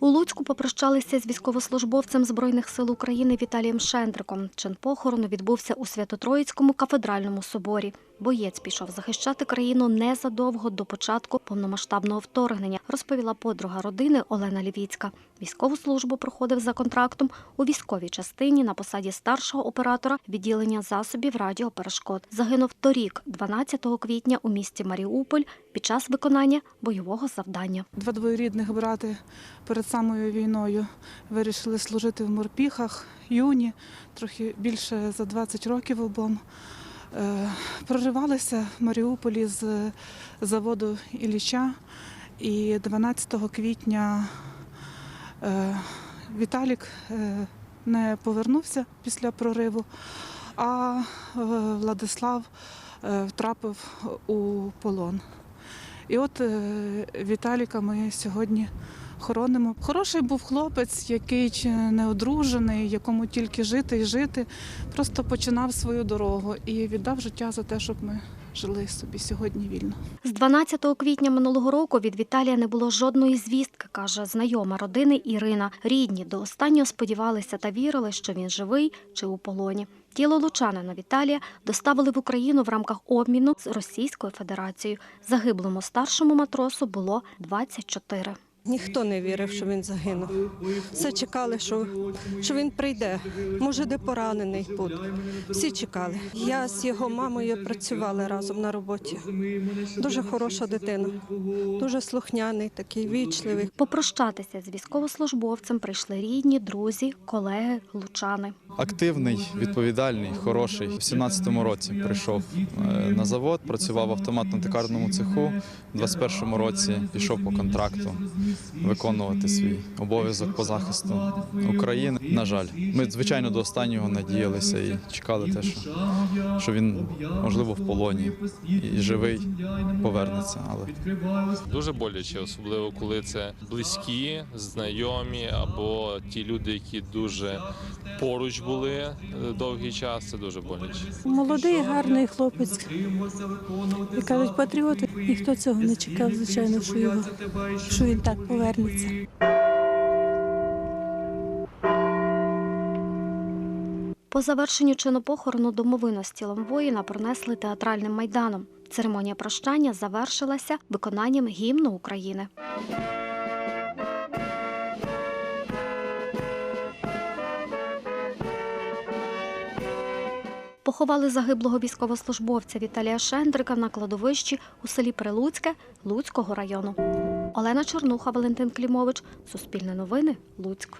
У Луцьку попрощалися з військовослужбовцем Збройних сил України Віталієм Шендриком. Чин похорону відбувся у Свято-Троїцькому кафедральному соборі. Боєць пішов захищати країну незадовго до початку повномасштабного вторгнення, розповіла подруга родини Олена Лівіцька. Військову службу проходив за контрактом у військовій частині на посаді старшого оператора відділення засобів радіоперешкод. Загинув торік, 12 квітня, у місті Маріуполь під час виконання бойового завдання. Два двоюрідних брати перед самою війною вирішили служити в морпіхах, юні, трохи більше за 20 років обом. Е, Проривалися в Маріуполі з заводу Ілліча. І 12 квітня е, Віталік е, не повернувся після прориву, а Владислав втрапив у полон. І от е, Віталіка ми сьогодні хоронимо. Хороший був хлопець, який не одружений, якому тільки жити і жити. Просто починав свою дорогу і віддав життя за те, щоб ми жили собі сьогодні вільно. З 12 квітня минулого року від Віталія не було жодної звістки, каже знайома родини Ірина. Рідні до останнього сподівалися та вірили, що він живий чи у полоні. Тіло лучанина Віталія доставили в Україну в рамках обміну з Російською Федерацією. Загиблому старшому матросу було 24. Ніхто не вірив, що він загинув. Все чекали, що, що він прийде. Може, де поранений буде. Всі чекали. Я з його мамою працювала разом на роботі. Дуже хороша дитина, дуже слухняний, такий вічливий. Попрощатися з військовослужбовцем прийшли рідні, друзі, колеги, лучани. Активний, відповідальний, хороший. В 17-му році прийшов е, на завод, працював в автоматно-тикарному цеху. В 21-му році пішов по контракту виконувати свій обов'язок по захисту України. На жаль, ми звичайно до останнього надіялися і чекали те, що, що він можливо в полоні і живий повернеться. Але Дуже боляче, особливо коли це близькі, знайомі або ті люди, які дуже поруч були е, довгий час. Це дуже боляче. Молодий, гарний хлопець. І кажуть, патріот. Ніхто цього не чекав, звичайно, що його що він так повернеться. По завершенню чину похорону домовину з тілом воїна пронесли театральним майданом. Церемонія прощання завершилася виконанням гімну України. Поховали загиблого військовослужбовця Віталія Шендрика на кладовищі у селі Прилуцьке Луцького району. Олена Чорнуха, Валентин Клімович, Суспільне новини, Луцьк.